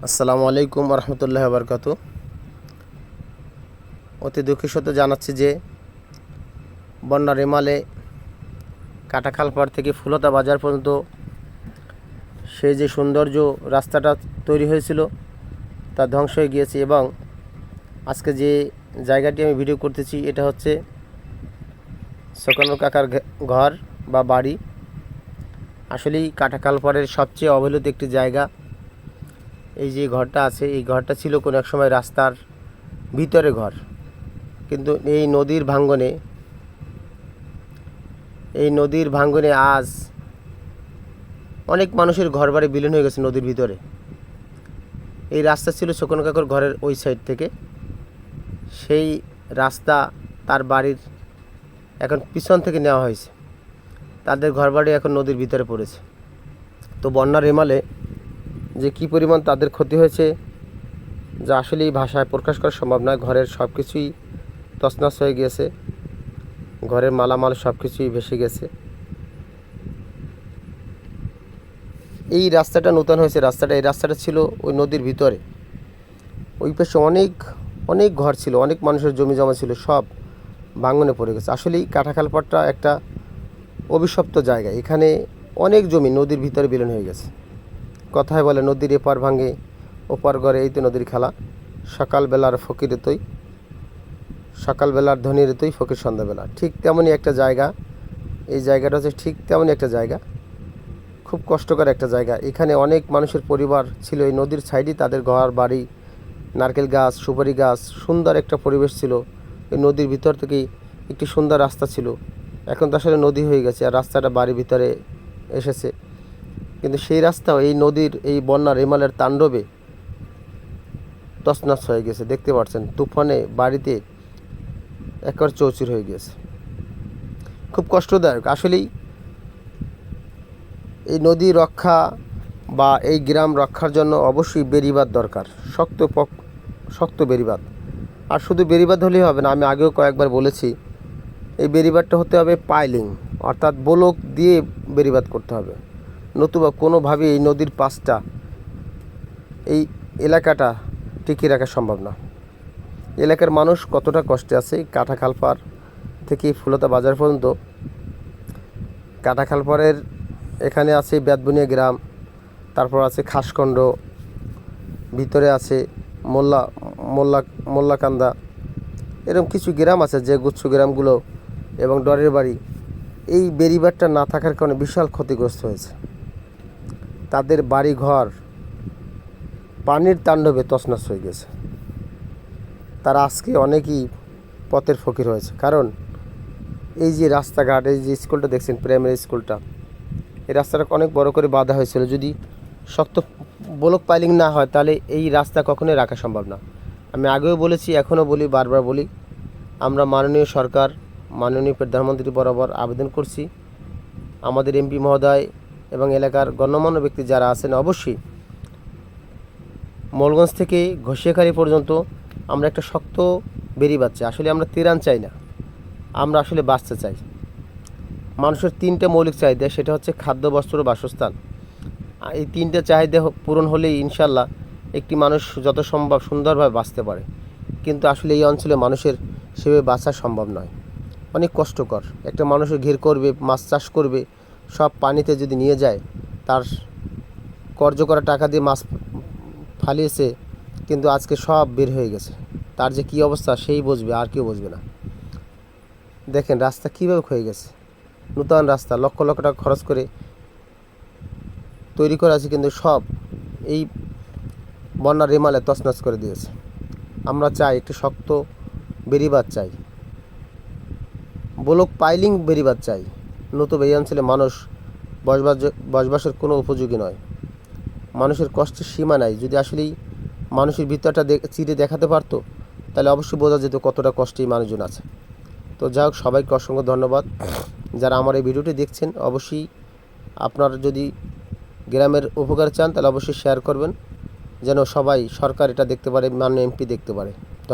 আসসালামু আলাইকুম রহমতুল্লাহ বরকাত অতি দুঃখের সাথে জানাচ্ছি যে বন্যার রেমালে কাটাখালপাড় থেকে ফুলতা বাজার পর্যন্ত সেই যে সৌন্দর্য রাস্তাটা তৈরি হয়েছিল, তা ধ্বংস হয়ে গিয়েছে এবং আজকে যে জায়গাটি আমি ভিডিও করতেছি, এটা হচ্ছে সকানুর কাকার ঘর বা বাড়ি। আসলেই কাটাখালপাড়ের সবচেয়ে অবহেলিত একটি জায়গা। এই যে ঘরটা আছে, এই ঘরটা ছিল কোনো এক সময় রাস্তার ভিতরে ঘর। কিন্তু এই নদীর ভাঙ্গনে, এই নদীর ভাঙ্গনে আজ অনেক মানুষের ঘর বাড়ি বিলীন হয়ে গেছে নদীর ভিতরে। এই রাস্তা ছিল শোকন কাকুর ঘরের ওই সাইড থেকে। সেই রাস্তা তার বাড়ির এখন পিছন থেকে নেওয়া হয়েছে। তাদের ঘর বাড়ি এখন নদীর ভিতরে পড়েছে। তো বন্যার এমালে যে কী পরিমাণ তাদের ক্ষতি হয়েছে, যা আসলেই ভাষায় প্রকাশ করা সম্ভব নয়। ঘরের সব কিছুই তছনছ হয়ে গিয়েছে। ঘরের মালামাল সব কিছুই ভেসে গেছে। এই রাস্তাটা নতুন হয়েছে। রাস্তাটা, এই রাস্তাটা ছিল ওই নদীর ভিতরে। ওই পাশে অনেক অনেক ঘর ছিল। অনেক মানুষের জমি জমা ছিল। সব ভাঙনে পড়ে গেছে। আসলেই কাঁঠাখালপাটটা একটা অভিশপ্ত জায়গা। এখানে অনেক জমি নদীর ভিতরে বিলীন হয়ে গেছে। কথায় বলে, নদীর এপার ভাঙে, ওপার গড়ে, এই তো নদীর খেলা। সকালবেলার ফকির তুই, সকালবেলার ধনীর তুই, ফকির সন্ধ্যাবেলা। ঠিক তেমনই একটা জায়গা, এই জায়গাটা হচ্ছে ঠিক তেমনই একটা জায়গা, খুব কষ্টকর একটা জায়গা। এখানে অনেক মানুষের পরিবার ছিল, এই নদীর সাইডে তাদের ঘর, বাড়ি, নারকেল গাছ, সুপারি গাছ, সুন্দর একটা পরিবেশ ছিল। এই নদীর ভিতর থেকেই একটি সুন্দর রাস্তা ছিল। এখন তো আসলে নদী হয়ে গেছে, আর রাস্তাটা বাড়ির ভিতরে এসেছে। কিন্তু সেই রাস্তাও, এই নদীর, এই বন্যার রেমালের তাণ্ডবে তছনছ হয়ে গেছে। দেখতে পাচ্ছেন, তুফানে বাড়িতে একবার চৌচির হয়ে গেছে। খুব কষ্টদায়ক। আসলেই এই নদী রক্ষা বা এই গ্রাম রক্ষার জন্য অবশ্যই বেরিবাদ দরকার। শক্ত পক, শক্ত বেরিবাদ। আর শুধু বেরিবাদ হলেই হবে না, আমি আগেও কয়েকবার বলেছি, এই বেরিবাদটা হতে হবে পাইলিং, অর্থাৎ বোলক দিয়ে বেরিবাদ করতে হবে। নতুবা কোনোভাবে এই নদীর পাশটা, এই এলাকাটা টিকিয়ে রাখা সম্ভব না। এলাকার মানুষ কতটা কষ্টে আছে এই কাঁঠাখালপাড় থেকে ফুলতা বাজার পর্যন্ত। কাঁঠাখালপাড়ের এখানে আছে বেদবুনিয়া গ্রাম, তারপর আছে খাসকণ্ড ভিতরে আছে মোল্লা মোল্লা, মোল্লাকান্দা। এরকম কিছু গ্রাম আছে যে গুচ্ছ গ্রামগুলো এবং ডরের বাড়ি। এই বেরিবারটা না থাকার কারণে বিশাল ক্ষতিগ্রস্ত হয়েছে। তাদের বাড়ি ঘর পানির তাণ্ডবে তছনছ হয়ে গেছে। তারা আজকে অনেকই পথের ফকির হয়েছে। কারণ এই যে রাস্তাঘাট, এই যে স্কুলটা দেখছেন, প্রাইমারি স্কুলটা, এই রাস্তাটা অনেক বড় করে বাঁধা হয়েছিল। যদি শক্ত ব্লক পাইলিং না হয়, তাহলে এই রাস্তা কখনোই রাখা সম্ভব না। আমি আগেও বলেছি, এখনও বলি, বারবার বলি, আমরা মাননীয় সরকার, মাননীয় প্রধানমন্ত্রী বরাবর আবেদন করছি। আমাদের এমপি মহোদয় এবং এলাকার গণ্যমান্য ব্যক্তি যারা আছেন অবশ্যই মোলগঞ্জ থেকে ঘষিয়াখালী পর্যন্ত আমরা একটা শক্ত বেরি বাচ্চা আসলে আমরা তিরান চাই না। আমরা আসলে বাঁচতে চাই। মানুষের তিনটে মৌলিক চাহিদা, সেটা হচ্ছে খাদ্য, বস্ত্র, বাসস্থান। এই তিনটে চাহিদা পূরণ হলেই ইনশাল্লাহ একটি মানুষ যত সম্ভব সুন্দরভাবে বাঁচতে পারে। কিন্তু আসলে এই অঞ্চলে মানুষের সেভাবে বাঁচা সম্ভব নয়। অনেক কষ্টকর। একটা মানুষের ঘের করবে, মাছ চাষ করবে সব পানিতে যদি নিয়ে যায়, তার কর্য করা টাকা দিয়ে মাছ ফালিয়েছে, কিন্তু আজকে সব বের হয়ে গেছে। তার যে কী অবস্থা, সেই বুঝবে, আর কেউ বুঝবে না। দেখেন, রাস্তা কীভাবে হয়ে গেছে? নূতন রাস্তা, লক্ষ লক্ষ টাকা খরচ করে তৈরি করা আছে, কিন্তু সব এই বন্যার রেমালে তছনছ করে দিয়েছে। আমরা চাই একটু শক্ত বেরিবাদ চাই। ব্লক পাইলিং বেরিবাদ চাই। নতুবা এই অঞ্চলে মানুষ বসবাস, বসবাসের কোনো উপযোগী নয়। মানুষের কষ্টের সীমা নাই। যদি আসলেই মানুষের ভিতরটা চিরে দেখাতে পারতো, তাহলে অবশ্যই বোঝা যেত কতটা কষ্টেই মানুষজন আছে। তো যাই হোক, সবাইকে অসংখ্য ধন্যবাদ। যারা আমার এই ভিডিওটি দেখছেন, অবশ্যই আপনার যদি গ্রামের উপকার চান, তাহলে অবশ্যই শেয়ার করবেন। যেন সবাই সরকার এটা দেখতে পারে, মাননীয় এমপি দেখতে পারে।